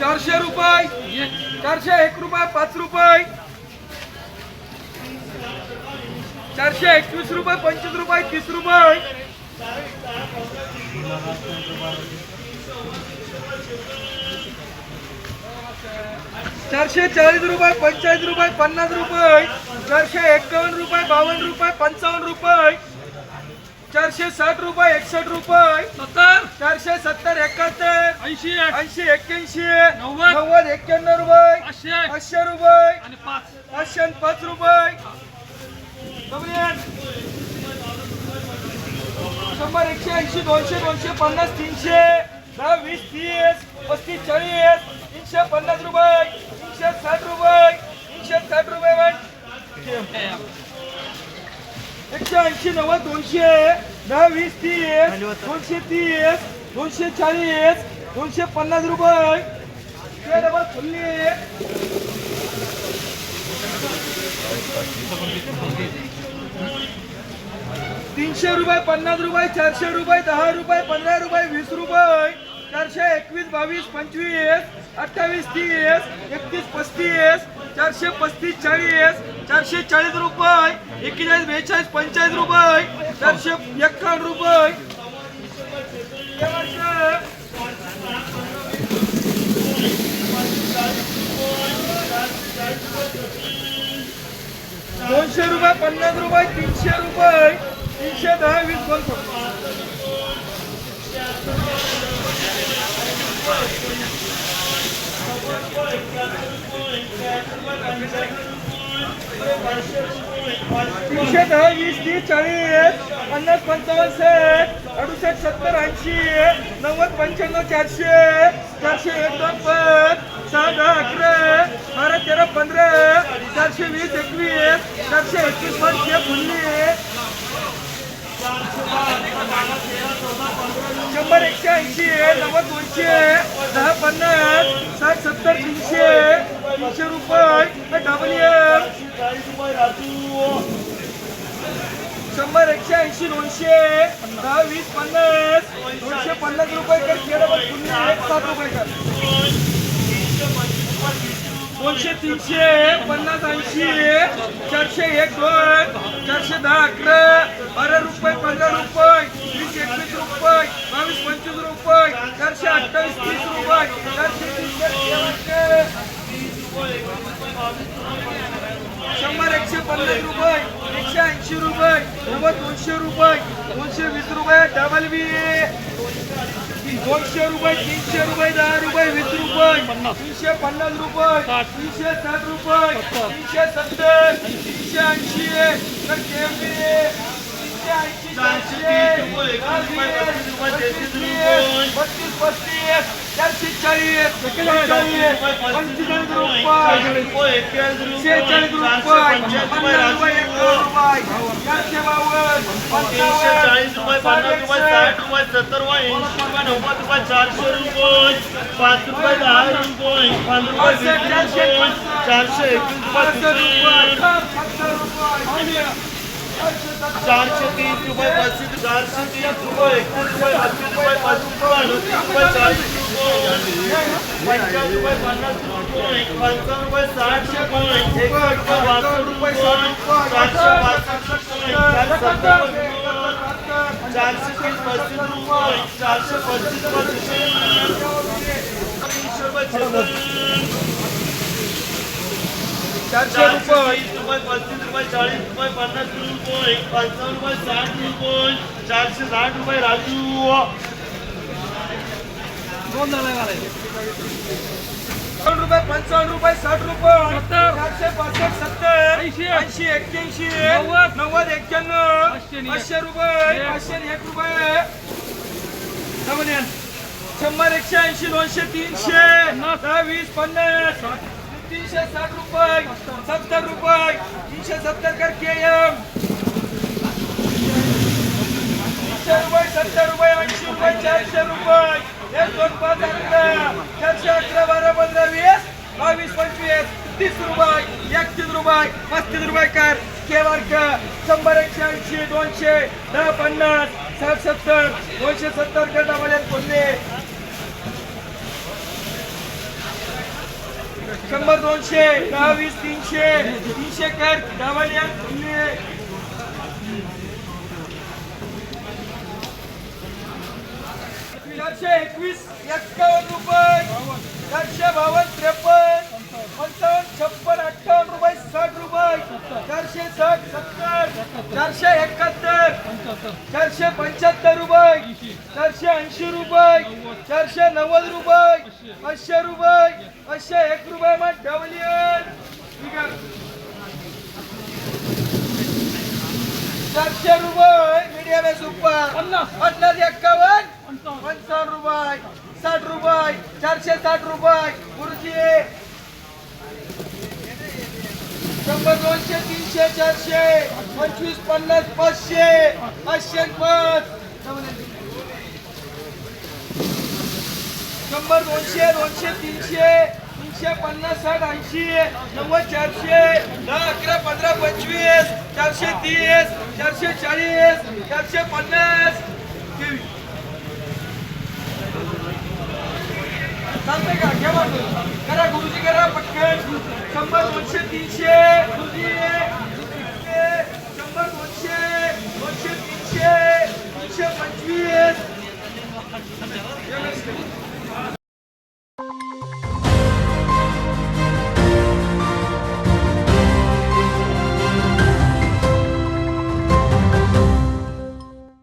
चारशे रुपये. चारशे एक रुपये पाच रुपये. चारशे एकवीस रुपये पंचवीस रुपये तीस रुपये. चारशे चाळीस रुपये पंचाळीस रुपये पन्नास रुपये. चारशे एक्कावन्न रुपये बावन्न रुपये पंचावन्न रुपये. चारशे साठ रुपये एकसष्ट रुपये. सत्तर. चारशे सत्तर एकाहत्तर. ऐंशी. ऐंशी एक्क्याऐंशी. नव्वद. नव्वद एक्क्याण्णव रुपये. पाचशे. पाचशे रुपये. आणि पाच. पाचशे आणि पाच रुपये. शंभर एकशे ऐंशी दोनशे दोनशे पन्नास तीनशे. दहा वीस तीस पस्तीस चाळीस. तीनशे पन्नास रुपये. तीनशे साठ रुपये. तीनशे साठ रुपये. एकशे ऐंशी नव्वद दोनशे दहा वीस तीस दोनशे तीस दोनशे चाळीस दोनशे पन्नास रुपये. ते डबल फुल्ली तीनशे रुपये पन्नास रुपये चारशे रुपये दहा रुपये पंधरा रुपये वीस रुपये. चारशे एकवीस बावीस पंचवीस अठ्ठावीस तीस एकतीस पस्तीस चारशे पस्तीस चाळीस चारशे चाळीस रुपये एकेचाळीस बेचाळीस पंचाळीस रुपये चारशे एक्कावन्न रुपये. दोनशे रुपये पन्नास रुपये तीनशे रुपये तीनशे दहा वीस दोन तीनशे दहा वीस तीस चाळीस पन्नास पंचावन्न साठ अडुसष्ट सत्तर ऐंशी नव्वद पंच्याण्णव चारशे चारशे एक दोन पाच सहा दहा अकरा बारा तेरा पंधरा चारशे वीस एकवीस चारशे एकवीस पाचशे फुल्ली शंभर एकशे ऐंशी नव्वद दोनशे दहा पन्नास साठ सत्तर तीनशे तीनशे रुपये. डबल शंभर एकशे ऐंशी दोनशे. दहा वीस पन्नास. दोनशे पन्नास रुपये कर. एक सात रुपये कर. दोनशे तीनशे पन्नास ऐंशी. चारशे एक दोन. चारशे दहा अकरा. बारा रुपये पंधरा रुपये. वीस एकवीस रुपये. बावीस पंचवीस रुपये. चारशे अठ्ठावीस तीस रुपये. चारशे तीनशे शंभर एकशे पन्नास रुपये एकशे ऐंशी रुपये नव्वद दोनशे रुपये दोनशे वीस रुपये डबल बी दोनशे रुपये तीनशे रुपये दहा रुपये वीस रुपये तीनशे पन्नास रुपये तीनशे साठ रुपये तीनशे सत्तर तीनशे ऐंशी तर केवढी? बत्तीस पस्तीस चारशे चाळीस चाळीस पंचेचाळीस रुपये शेहेचाळीस रुपये रुपये चारशे बावन्न रुपये पन्नास रुपये साठ रुपये सत्तर रुपये ऐंशी रुपये नव्वद रुपये चारशे रुपये पाच रुपये दहा रुपये पाच रुपये चारशे एकवीस रुपये चारशे तीस रुपये पस्तीस चारशे तीस रुपये एकतीस रुपये बत्तीस रुपये पस्तीस रुपये अडतीस रुपये चाळीस रुपये पंचाळीस रुपये पन्नास रुपये पंचावन्न रुपये साठ रुपये एकसष्ट रुपये बासष्ट रुपये चारशे बासष्ट रुपये चारशे सत्तर रुपये चारशे तीस पस्तीस रुपये चारशे पस्तीस रुपये तीनशे रुपये छप्पन चारशे रुपये तीस रुपये पस्तीस रुपये चाळीस रुपये पन्नास रुपये पंचावन्न रुपये साठ रुपये चारशे साठ रुपये राजू दोन झाले घालायचे रुपये पंचावन्न रुपये साठ रुपये. चारशे पासष्ट सत्तर ऐंशी. ऐंशी एक्क्याऐंशी नव्वद. नव्वद एक्क्याण्णव पाचशे रुपये. पाचशे एक रुपये? शंभर एकशे ऐंशी दोनशे तीनशे. दहा वीस पन्नास तीनशे साठ रुपये सत्तर रुपये तीनशे सत्तर कर के एम तीनशे रुपये सत्तर रुपये ऐंशी रुपये चारशे रुपये. एक दोन पाच अकरा चारशे अकरा बारा पंधरा वीस बावीस पंचवीस तीस रुपये एकतीस रुपये पस्तीस रुपये कर केवार कर शंभर एकशे ऐंशी दोनशे दहा पन्नास साठ सत्तर दोनशे सत्तर कर डबल एक कोणते शंभर दोनशे दहा वीस तीनशे तीनशे कर डावाली चारशे एकवीस एक्कावन्न रुपये. चारशे बावन्न त्रेपन्न. पंचावन्न छप्पन अठ्ठावन्न रुपये साठ रुपये. चारशे साठ सत्तर. चारशे एकाहत्तर. चारशे पंच्याहत्तर रुपये. चारशे ऐंशी रुपये. चारशे नव्वद रुपये. पाचशे रुपये. पाचशे एक रुपये मग डबलियन चारशे रुपये मीडियम आहे सुपर. पन्नास. पन्नास एक्कावन्न. पंचावन्न. पंचावन्न रुपये. साठ रुपये. चारशे साठ रुपये. खुर्ची शंभर दोनशे तीनशे चारशे. पंचवीस पन्नास पाचशे. पाचशे पाच शंभर दोनशे दोनशे तीनशे. तीनशे पन्नास साठ ऐंशी नव्वद चारशे दहा अकरा पंधरा पंचवीस चारशे तीस चारशे चाळीस चारशे पन्नास. तेवीस चालतंय का? घ्या करा गुरुजी करा पटकन. शंभर दोनशे तीनशे. गुरुजी शंभर दोनशे दोनशे तीनशे तीनशे पंचवीस.